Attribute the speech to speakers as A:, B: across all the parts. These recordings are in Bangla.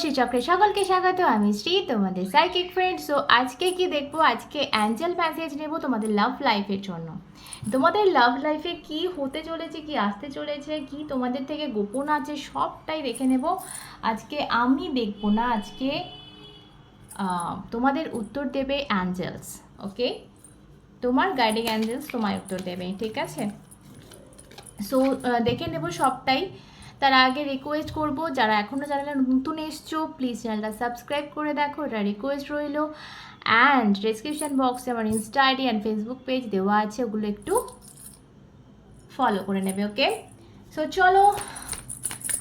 A: শ্রীচক্রে সকলকে স্বাগত, আমি শ্রী, তোমাদের সাইকিক ফ্রেন্ড সো আজকে কি দেখব? আজকে অ্যাঞ্জেল প্যাসেজ নেব তোমাদের লাভ লাইফের জন্য। তোমাদের লাভ লাইফে কি হতে চলেছে, কি আসতে চলেছে, কি তোমাদের থেকে গোপন আছে, সবটাই দেখে নেব। আজকে আমি দেখব না, আজকে তোমাদের উত্তর দেবে অ্যাঞ্জেলস ওকে তোমার গাইডিং অ্যাঞ্জেলস তোমায় উত্তর দেবে, ঠিক আছে? সো দেখে নেব সবটাই। তার আগে রিকোয়েস্ট করব, যারা এখনও চ্যানেলে নতুন এসছো প্লিজ চ্যানেলটা সাবস্ক্রাইব করে দেখো, এটা রিকোয়েস্ট রইল। অ্যান্ড ডিসক্রিপশান বক্সে আমার insta ID and Facebook page দেওয়া আছে, ওগুলো একটু ফলো করে নেবে ওকে সো চলো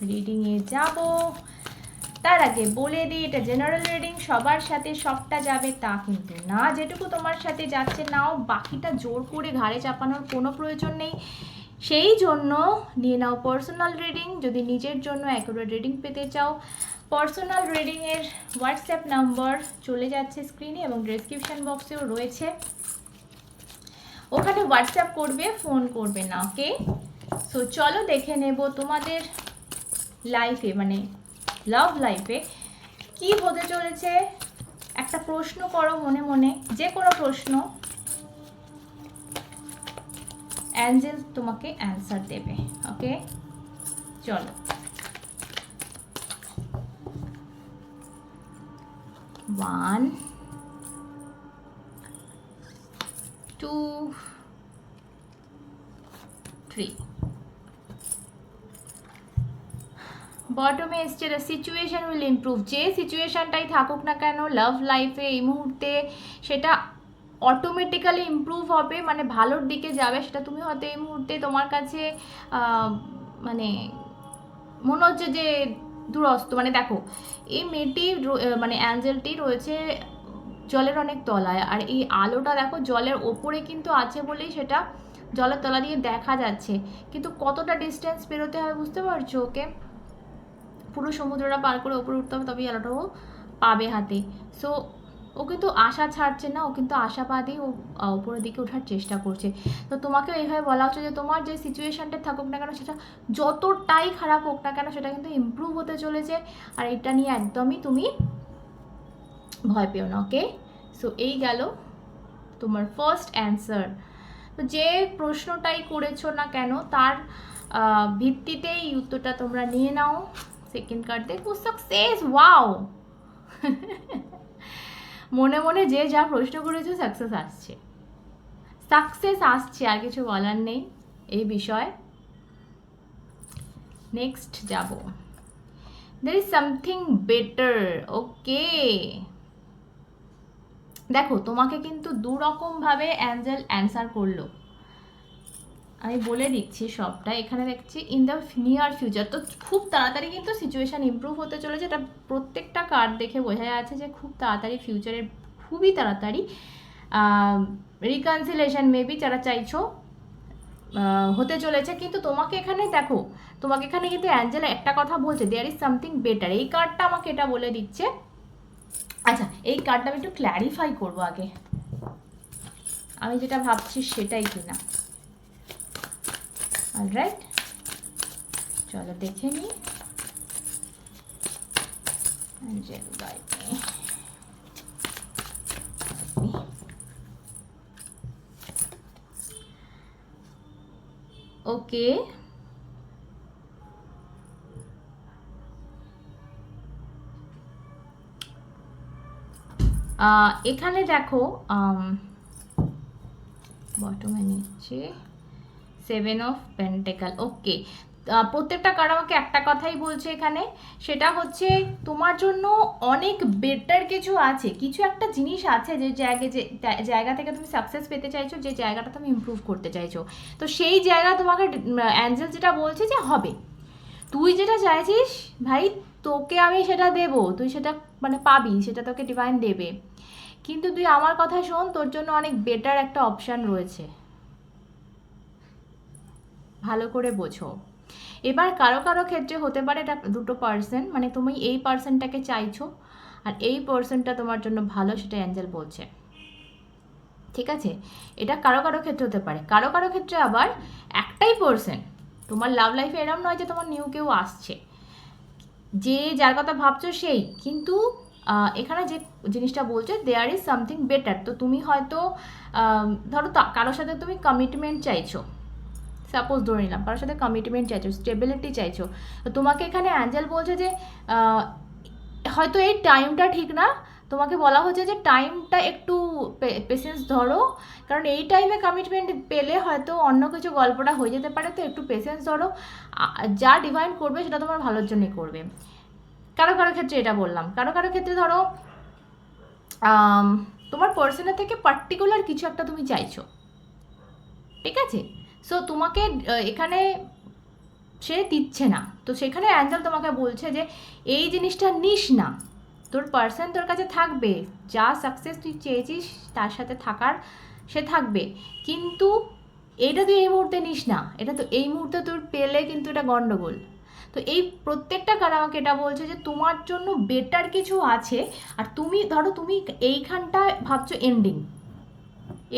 A: রিডিংয়ে যাব। তার আগে বলে দিই, এটা জেনারেল রিডিং সবার সাথে সবটা যাবে, তা কিন্তু না। যেটুকু তোমার সাথে যাচ্ছে, নাও বাকিটা জোর করে ঘাড়ে চাপানোর কোনো প্রয়োজন নেই। সেই জন্য নিয়ে নাও পার্সোনাল রিডিং যদি নিজের জন্য অ্যাকুরেট রিডিং পেতে চাও। পার্সোনাল রিডিংয়ের হোয়াটসঅ্যাপ নাম্বার চলে যাচ্ছে স্ক্রিনে এবং ডেসক্রিপশন বক্সেও রয়েছে। ওখানে হোয়াটসঅ্যাপ করবে ফোন করবে না ওকে সো চলো দেখে নেব তোমাদের লাইফে মানে লাভ লাইফে কি হতে চলেছে। একটা প্রশ্ন করো মনে মনে যে কোনো প্রশ্ন। অ্যাঞ্জেল তোমাকে অ্যান্সার দেবে ওকে চলো। ওয়ান টু থ্রি বটমে এসছে দ্য সিচুয়েশন উইল ইমপ্রুভ যে সিচুয়েশনটাই থাকুক না কেন লাভ লাইফে এই মুহূর্তে সেটা অটোমেটিক্যালি ইমপ্রুভ হবে মানে ভালোর দিকে যাবে, সেটা তুমি হয়তো এই মুহূর্তে তোমার কাছে মানে মনে হচ্ছে যে দূরস্ত মানে দেখো, এই মেয়েটি মানে অ্যাঞ্জেলটি রয়েছে জলের অনেক তলায়, আর এই আলোটা দেখো জলের ওপরে কিন্তু আছে বলেই সেটা জলের তলা দিয়ে দেখা যাচ্ছে। কিন্তু কতটা ডিস্টেন্স পেরোতে হয় বুঝতে পারছ ওকে? পুরো সমুদ্রটা পার করে ওপরে উঠতে হবে, তবেই আলোটাও পাবে হাতে। সো ও কিন্তু আশা ছাড়ছে না ও কিন্তু আশাবাদী ও উপরের দিকে ওঠার চেষ্টা করছে। তো তোমাকেও এইভাবে বলা হচ্ছে যে তোমার যে সিচুয়েশনটা থাকুক না কেন সেটা যতটাই খারাপ হোক না কেন সেটা কিন্তু ইমপ্রুভ হতে চলেছে। আর এটা নিয়ে একদমই তুমি ভয় পেও না ওকে সো এই গেল তোমার ফার্স্ট অ্যান্সার তো যে প্রশ্নটাই করেছ না কেন তার আহ, ভিত্তিতেই এই উত্তরটা তোমরা নিয়ে নাও। সেকেন্ড কার্ড দেখো সাকসেস ওয়াও মনে মনে যে যা প্রশ্ন করেছ সাকসেস আসছে। সাকসেস আসছে, আর কিছু বলার নেই এই বিষয়ে। নেক্সট যাব। There is something better okay দেখো, তোমাকে কিন্তু দু রকমভাবে অ্যাঞ্জেল অ্যান্সার করল। আমি বলে দিচ্ছি সবটা। এখানে দেখছি ইন দ্য নিয়ার ফিউচার তো খুব তাড়াতাড়ি কিন্তু সিচুয়েশান ইম্প্রুভ হতে চলেছে। এটা প্রত্যেকটা কার্ড দেখে বোঝা যাচ্ছে যে খুব তাড়াতাড়ি ফিউচারের খুবই তাড়াতাড়ি রিকনসিলেশন মেবি যারা চাইছো হতে চলেছে। কিন্তু তোমাকে এখানে দেখো, তোমাকে এখানে কিন্তু অ্যাঞ্জেলা একটা কথা বলছে দেয়ার ইজ সামথিং বেটার এই কার্ডটা আমাকে এটা বলে দিচ্ছে। আচ্ছা এই কার্ডটা আমি একটু ক্ল্যারিফাই করব আগে। আমি যেটা ভাবছি সেটাই কিনা। অলরাইট চলো দেখে নিই ওকে এখানে দেখো বটমে নিচ্ছে। সেভেন অফ পেন্টেকাল ওকে প্রত্যেকটা কার্ড আমাকে একটা কথাই বলছে এখানে, সেটা হচ্ছে তোমার জন্য অনেক বেটার কিছু আছে। কিছু একটা জিনিস আছে যে জায়গা যে জায়গা থেকে তুমি সাকসেস পেতে চাইছো, যে জায়গাটা তুমি ইমপ্রুভ করতে চাইছো। তো সেই জায়গা তোমাকে অ্যাঞ্জেল যেটা বলছে যে হবে। তুই যেটা চাইছিস, ভাই, তোকে আমি সেটা দেব। তুই সেটা মানে পাবি, সেটা তোকে ডিভাইন দেবে। কিন্তু তুই আমার কথা শোন, তোর জন্য অনেক বেটার একটা অপশান রয়েছে। ভালো করে বোঝো। এবার কারও কারও ক্ষেত্রে হতে পারে এটা দুটো পার্সন মানে তুমি এই পার্সনটাকে চাইছো আর এই পার্সনটা তোমার জন্য ভালো সেটা অ্যাঞ্জেল বলছে। ঠিক আছে? এটা কারও কারও ক্ষেত্রে হতে পারে। কারও কারও ক্ষেত্রে আবার একটাই পার্সন তোমার লাভ লাইফে এরম নয় যে তোমার নিউ কেউ আসছে। যে যার কথা ভাবছ সেই, কিন্তু এখানে যে জিনিসটা বলছে দেয়ার ইজ সামথিং বেটার তো তুমি হয়তো ধরো কারোর সাথে তুমি কমিটমেন্ট চাইছো। সাপোজ ধরে নিলাম, কারোর সাথে কমিটমেন্ট চাইছো স্টেবিলিটি চাইছো, তো তোমাকে এখানে অ্যাঞ্জেল বলছে যে হয়তো এই টাইমটা ঠিক না। তোমাকে বলা হচ্ছে যে টাইমটা একটু পেশেন্স ধরো। কারণ এই টাইমে কমিটমেন্ট পেলে হয়তো অন্য কিছু গল্পটা হয়ে যেতে পারে, তো একটু পেশেন্স ধরো। যা ডিভাইন করবে, সেটা তোমার ভালোর জন্যই করবে। কারও কারও ক্ষেত্রে এটা বললাম। কারও কারও ক্ষেত্রে ধরো তোমার পার্সনের থেকে পার্টিকুলার কিছু একটা তুমি চাইছো। ঠিক আছে? সো তোমাকে এখানে সে দিচ্ছে না। তো সেখানে অ্যাঞ্জেল তোমাকে বলছে যে, এই জিনিসটা নিস না। তোর পার্সন তোর কাছে থাকবে। যা সাকসেস তুই চেয়েছিস, তার সাথে থাকার সে থাকবে। কিন্তু এটা তুই এই মুহূর্তে নিস না। এটা তো এই মুহূর্তে তোর পেলে কিন্তু এটা গন্ডগোল। তো এই প্রত্যেকটা কার আমাকে এটা বলছে যে, তোমার জন্য বেটার কিছু আছে। আর তুমি, ধরো তুমি এইখানটায় ভাবছ এন্ডিং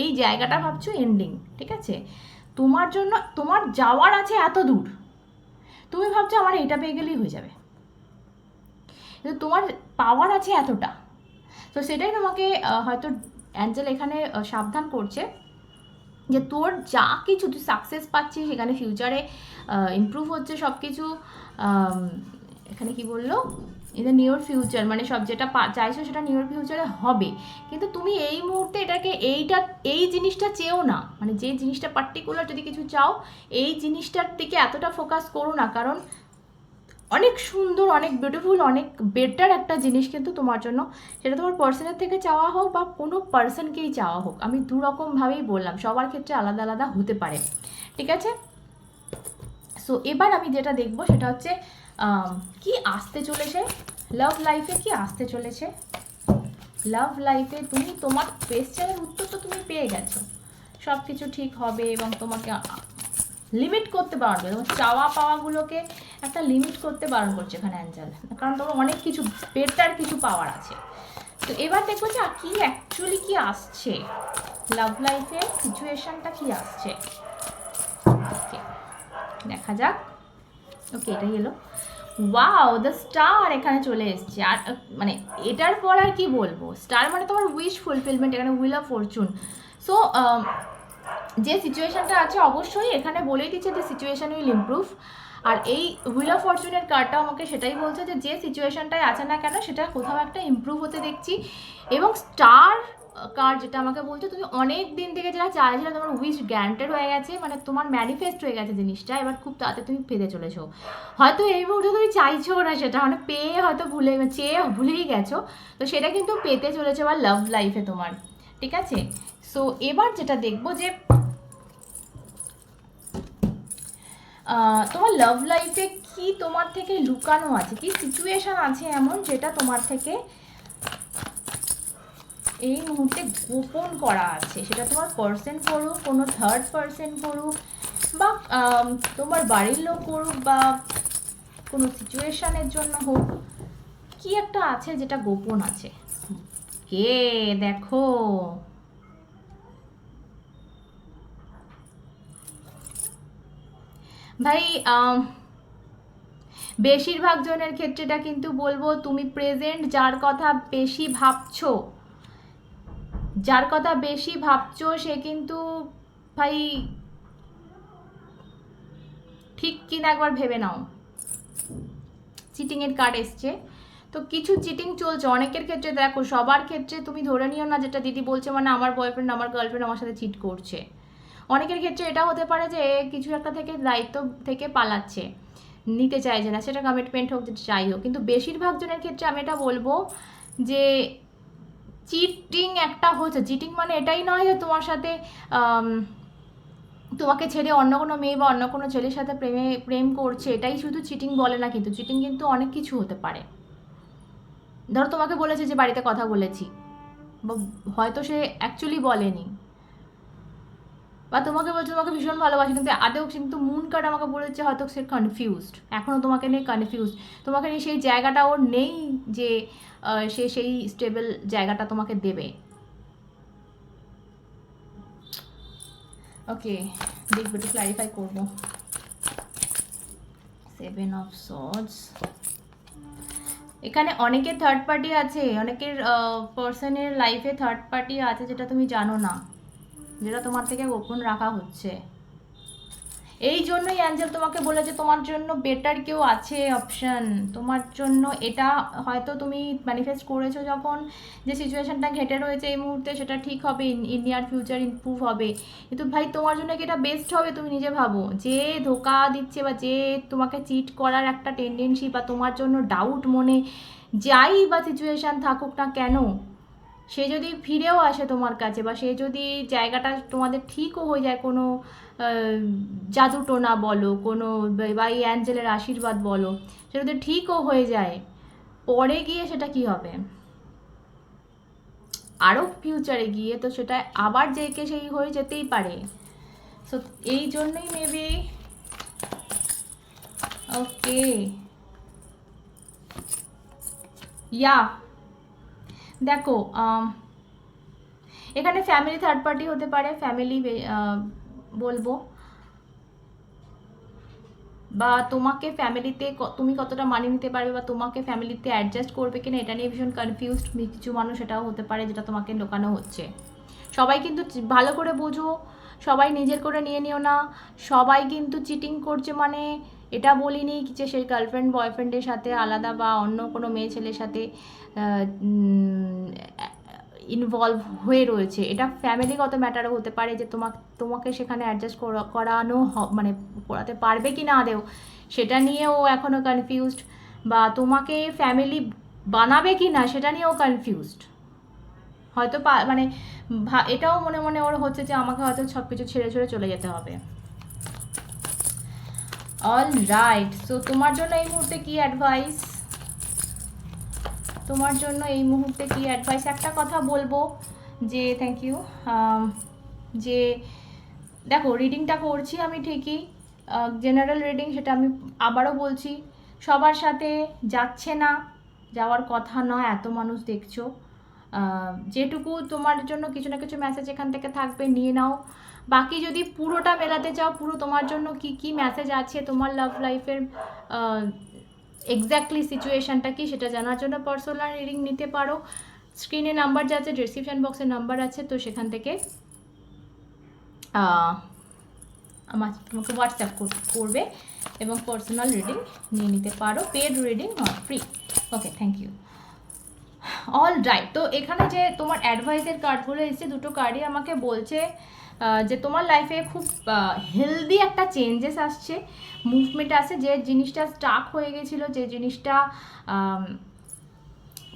A: এই জায়গাটা ভাবছ এন্ডিং ঠিক আছে? তোমার জন্য, তোমার যাওয়ার আছে এত দূর। তুমি ভাবছ আমার এটা পেয়ে গেলেই হয়ে যাবে। কিন্তু তোমার পাওয়ার আছে এতটা। তো সেটাই তোমাকে হয়তো অ্যাঞ্জেল এখানে সাবধান করছে যে তোর যা কিছু তুই সাকসেস পাচ্ছিস সেখানে ফিউচারে ইমপ্রুভ হচ্ছে সব কিছু এখানে কি বলল? ইন দ্য নিউর ফিউচার মানে সব যেটা চাইছো সেটা নিয়র ফিউচারে হবে। কিন্তু তুমি এই মুহূর্তে এটাকে এইটা, এই জিনিসটা চেও না। মানে যে জিনিসটা পার্টিকুলার যদি কিছু চাও, এই জিনিসটার দিকে এতটা ফোকাস করো না। কারণ অনেক সুন্দর, অনেক বিউটিফুল অনেক বেটার একটা জিনিস কিন্তু তোমার জন্য। সেটা তোমার পার্সনের থেকে চাওয়া হোক বা কোনো পার্সনকেই চাওয়া হোক। আমি দু রকমভাবেই বললাম, সবার ক্ষেত্রে আলাদা আলাদা হতে পারে। ঠিক আছে? সো এবার আমি যেটা দেখব সেটা হচ্ছে কি আসতে চলেছে? লাভ লাইফে কি আসতে চলেছে? লাভ লাইফে তুমি, তোমার কোয়েশ্চেনের উত্তর তো তুমি পেয়ে গেছো। সব কিছু ঠিক হবে এবং তোমাকে লিমিট করতে পারবে। তোমার চাওয়া পাওয়াগুলোকে একটা লিমিট করতে বারণ করছে এখানে অ্যাঞ্জেল। কারণ তোমার অনেক কিছু বেটার কিছু পাওয়ার আছে। তো এবার দেখব যে কি অ্যাকচুয়ালি কি আসছে? লাভ লাইফে সিচুয়েশনটা কি আসছে? দেখা যাক। ওকে এটাই এলো ওয়াও দ্য স্টার এখানে চলে এসছে। আর মানে এটার পর আর কি বলব? স্টার মানে তোমার উইশ ফুলফিলমেন্ট এখানে উইল অফ ফরচুন সো যে সিচুয়েশনটা আছে, অবশ্যই এখানে বলেই দিচ্ছে যে সিচুয়েশন উইল ইমপ্রুভ আর এই হুইল অফ ফরচুনের কার্ডটা আমাকে সেটাই বলছে যে যে সিচুয়েশনটাই আছে না কেন, সেটা কোথাও একটা ইমপ্রুভ হতে দেখছি। এবং স্টার কার্ড যেটা আমাকে বলছে, তুমি অনেক দিন থেকে যেটা চাইছিলে তোমার উইশ গ্যারান্টেড হয়ে গেছে মানে তোমার ম্যানিফেস্ট হয়ে গেছে জিনিসটা, এবার খুব তাড়াতাড়ি তুমি পেতে চলেছো। হয়তো এই মুহূর্তে তুমি চাইছো না সেটা মানে পেয়ে হয়তো ভুলে চেয়ে ভুলেই গেছো, তো সেটা কিন্তু পেতে চলেছে বা লাভ লাইফে তোমার, ঠিক আছে? সো এবার যেটা দেখব যে তোমার লাভ লাইফে কি তোমার থেকে লুকানো আছে, কি সিচুয়েশন আছে এমন যেটা তোমার থেকে এই মুহূর্তে গোপন করা আছে। সেটা তোমার পার্সন করুক, কোনো থার্ড পার্সন করুক, বা তোমার বাড়ির লোক করুক, বা, কোনো সিচুয়েশানের জন্য হোক, কি একটা আছে যেটা গোপন আছে? কে দেখো? ভাই বেশিরভাগ জনের ক্ষেত্রে এটা কিন্তু বলব, তুমি প্রেজেন্ট যার কথা বেশি ভাবছ যার কথা বেশি ভাবছ, সে কিন্তু ভাই ঠিক কিনা একবার ভেবে নাও। চিটিংয়ের কার্ড এসছে। তো কিছু চিটিং চলছে, অনেকের ক্ষেত্রে দেখো, সবার ক্ষেত্রে তুমি ধরে নিও না যেটা দিদি বলছে মানে আমার বয়ফ্রেন্ড আমার গার্লফ্রেন্ড আমার সাথে চিট করছে। অনেকের ক্ষেত্রে এটা হতে পারে যে কিছু একটা থেকে দায়িত্ব থেকে পালাচ্ছে, নিতে চাইছে না, সেটা কমিটমেন্ট হোক, যেটা যাই হোক। কিন্তু বেশিরভাগ জনের ক্ষেত্রে আমি এটা বলব যে চিটিং একটা হচ্ছে চিটিং মানে এটাই নয় যে তোমার সাথে তোমাকে ছেড়ে অন্য কোনো মেয়ে বা অন্য কোনো ছেলের সাথে প্রেমে, প্রেম করছে, এটাই শুধু চিটিং বলে না কিন্তু চিটিং কিন্তু অনেক কিছু হতে পারে। ধরো তোমাকে বলেছে যে বাড়িতে কথা বলেছি হয়তো সে অ্যাকচুয়ালি বলেনি। বা তোমাকে বলছে তোমাকে ভীষণ ভালোবাসে, কিন্তু আদেও কিন্তু মুন কার্ড আমাকে বলেছে হয়তো সে কনফিউজড এখনও তোমাকে নিয়ে কনফিউজড তোমাকে নিয়ে সেই জায়গাটা ওর নেই যে সে সেই স্টেবল জায়গাটা তোমাকে দেবে। ওকে দেখব, একটু ক্লারিফাই করব। সেভেন অফ সর্ডস এখানে অনেকের থার্ড পার্টি আছে, অনেকের পার্সনের লাইফে থার্ড পার্টি আছে, যেটা তুমি জানো না। যেটা তোমার থেকে গোপন রাখা হচ্ছে। এই জন্যই অ্যাঞ্জেল তোমাকে বলে যে তোমার জন্য বেটার কেউ আছে অপশন তোমার জন্য এটা হয়তো তুমি ম্যানিফেস্ট করেছ যখন যে সিচুয়েশনটা ঘেটে রয়েছে এই মুহূর্তে সেটা ঠিক হবে ইন নিয়ার ফিউচার ইমপ্রুভ হবে। কিন্তু ভাই, তোমার জন্য কি এটা বেস্ট হবে তুমি নিজে ভাবো? যে ধোকা দিচ্ছে বা যে তোমাকে চিট করার একটা টেন্ডেন্সি বা তোমার জন্য ডাউট মনে যাই বা সিচুয়েশান থাকুক না কেন সে যদি ফিরেও আসে তোমার কাছে বা সে যদি জায়গাটা তোমাদের ঠিকও হয়ে যায় কোনো আহ, জাদুটোনা বলো কোনো বা এই অ্যাঞ্জেলের আশীর্বাদ বলো সেটা যদি ঠিকও হয়ে যায় পরে গিয়ে সেটা কি হবে? আরও ফিউচারে গিয়ে তো সেটা আবার যে কে সেই হয়ে যেতেই পারে। সো এই জন্যই মেবি ওকে ইয়া দেখো এখানে ফ্যামিলি থার্ড পার্টি হতে পারে ফ্যামিলি বলব। বা তোমাকে ফ্যামিলিতে তুমি কতটা মানিয়ে নিতে পারবে বা তোমাকে ফ্যামিলিতে অ্যাডজাস্ট করবে কিনা, এটা নিয়ে ভীষণ কনফিউজড কিছু মানুষ এটাও হতে পারে, যেটা তোমাকে লোকানো হচ্ছে। সবাই কিন্তু ভালো করে বোঝো, সবাই নিজের করে নিয়ে নিও না, সবাই কিন্তু চিটিং করছে মানে এটা বলিনি যে সেই গার্লফ্রেন্ড বয়ফ্রেন্ডের সাথে আলাদা বা অন্য কোনো মেয়ে ছেলের সাথে ইনভলভ হয়ে রয়েছে। এটা ফ্যামিলিগত ম্যাটারও হতে পারে যে তোমাকে তোমাকে সেখানে অ্যাডজাস্ট করানো মানে করাতে পারবে কি না আদেও, সেটা নিয়েও এখনও কনফিউজড বা তোমাকে ফ্যামিলি বানাবে কি না, সেটা নিয়েও কনফিউজড হয়তো মানে এটাও মনে মনে ওর হচ্ছে যে আমাকে হয়তো সব কিছু ছেড়ে ছেড়ে চলে যেতে হবে। অল রাইট সো তোমার জন্য এই মুহূর্তে কি অ্যাডভাইস তোমার জন্য এই মুহূর্তে কি অ্যাডভাইস একটা কথা বলব যে থ্যাংক ইউ যে, দেখো রিডিংটা করছি আমি ঠিকই জেনারেল রিডিং সেটা আমি আবারও বলছি, সবার সাথে যাচ্ছে না, যাওয়ার কথা নয়, এত মানুষ দেখছ যেটুকু তোমার জন্য কিছু না কিছু মেসেজ এখান থেকে থাকবে, নিয়ে নাও। বাকি যদি পুরোটা মেলাতে চাও, পুরো তোমার জন্য কি কি মেসেজ আছে, তোমার লাভ লাইফের এক্স্যাক্টলি সিচুয়েশনটা কি সেটা জানার জন্য পার্সোনাল রিডিং নিতে পারো। স্ক্রিনে নাম্বার যা আছে ডিসক্রিপশন বক্সে নাম্বার আছে, তো সেখান থেকে আমার তোমাকে হোয়াটসঅ্যাপ করবে এবং পার্সোনাল রিডিং নিয়ে নিতে পারো। Paid reading not free okay thank you all right তো এখানে যে তোমার অ্যাডভাইসের কার্ডগুলো এসেছে, দুটো কার্ডই আমাকে বলছে যে তোমার লাইফে খুব হেলদি একটা চেঞ্জেস আসছে। মুভমেন্ট আসছে যে জিনিসটা স্টাক হয়ে গেছিল যে জিনিসটা আম,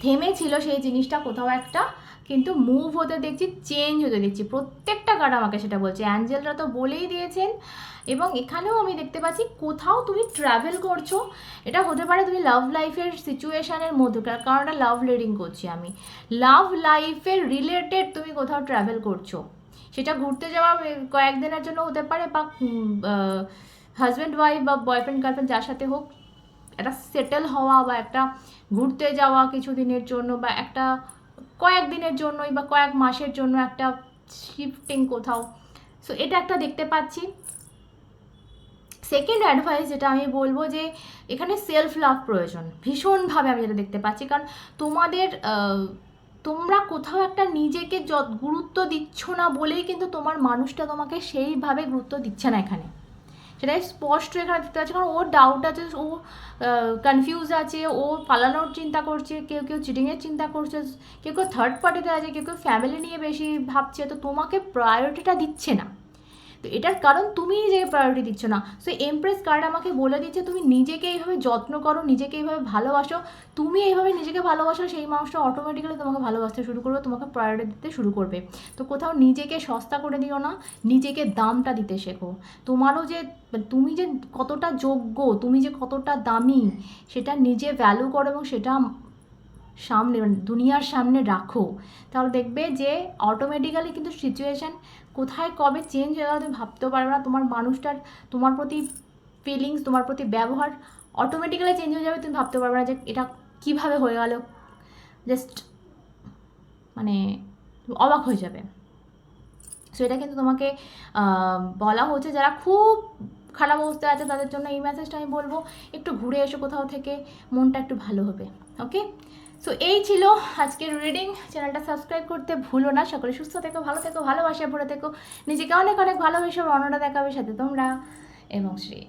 A: থেমে ছিল সেই জিনিসটা কোথাও একটা কিন্তু মুভ হতে দেখছি চেঞ্জ হতে দেখছি। প্রত্যেকটা কার্ড আমাকে সেটা বলছে। অ্যাঞ্জেলরা তো বলেই দিয়েছেন। এবং এখানেও আমি দেখতে পাচ্ছি কোথাও তুমি ট্রাভেল করছ এটা হতে পারে তুমি লাভ লাইফের সিচুয়েশানের মধ্যে কারণ এটা লাভ লিডিং করছি আমি। লাভ লাইফের রিলেটেড তুমি কোথাও ট্রাভেল করছ। সেটা ঘুরতে যাওয়া কয়েকদিনের জন্য হতে পারে বা হাজব্যান্ড ওয়াইফ বা বয়ফ্রেন্ড গার্লফ্রেন্ড যার সাথে হোক, একটা সেটেল হওয়া বা একটা ঘুরতে যাওয়া কিছুদিনের জন্য বা একটা কয়েকদিনের জন্যই বা কয়েক মাসের জন্য একটা শিফটিং কোথাও। সো এটা একটা দেখতে পাচ্ছি। সেকেন্ড অ্যাডভাইস যেটা আমি বলব যে, এখানে সেলফ লাভ প্রয়োজন। ভীষণভাবে আমি যেটা দেখতে পাচ্ছি। কারণ তোমাদের তোমরা কোথাও একটা নিজেকে যত গুরুত্ব দিচ্ছ না বলেই কিন্তু তোমার মানুষটা তোমাকে সেইভাবে গুরুত্ব দিচ্ছে না এখানে। সেটাই স্পষ্ট এখানে দেখতে পাচ্ছি, কারণ ওর ডাউট আছে, ও কনফিউজ আছে, ও পালানোর চিন্তা করছে, কেউ কেউ চিটিংয়ের চিন্তা করছে, কেউ কেউ থার্ড পার্টিতে আছে, কেউ কেউ ফ্যামিলি নিয়ে বেশি ভাবছে, তো তোমাকে প্রায়োরিটিটা দিচ্ছে না। তো এটার কারণ তুমি যে প্রায়োরিটি দিচ্ছ না। সো এমপ্রেস কার্ড আমাকে বলে দিচ্ছে, তুমি নিজেকে এইভাবে যত্ন করো, নিজেকে এইভাবে ভালোবাসো। তুমি এইভাবে নিজেকে ভালোবাসো, সেই মানুষটা অটোমেটিক্যালি তোমাকে ভালোবাসতে শুরু করবে, তোমাকে প্রায়োরিটি দিতে শুরু করবে। তো কোথাও নিজেকে সস্তা করে দিও না, নিজেকে দামটা দিতে শেখো। তোমারও যে তুমি যে কতটা যোগ্য, তুমি যে কতটা দামি, সেটা নিজে ভ্যালু করো এবং সেটা সামনে মানে দুনিয়ার সামনে রাখো। তাহলে দেখবে যে অটোমেটিক্যালি কিন্তু সিচুয়েশান কোথায় কবে চেঞ্জ হয়ে তুমি ভাবতেও পারবে না। তোমার মানুষটার, তোমার প্রতি ফিলিংস তোমার প্রতি ব্যবহার অটোমেটিক্যালি চেঞ্জ হয়ে যাবে, তুমি ভাবতে পারবে না যে এটা কীভাবে হয়ে গেল। জাস্ট মানে অবাক হয়ে যাবে। সো এটা কিন্তু তোমাকে বলা হচ্ছে যারা খুব খারাপ অবস্থায় আছে তাদের জন্য এই মেসেজটা আমি বলব। একটু ঘুরে এসো কোথাও থেকে, মনটা একটু ভালো হবে। ওকে সো এই ছিল আজকের রিডিং চ্যানেলটা সাবস্ক্রাইব করতে ভুলো না। সকলে সুস্থ থেকো, ভালো থেকো ভালোবাসা ভরে থেকো। নিজেকে অনেক অনেক ভালোবেসে অন্যটা দেখাবে সাথে তোমরা এবং শ্রী।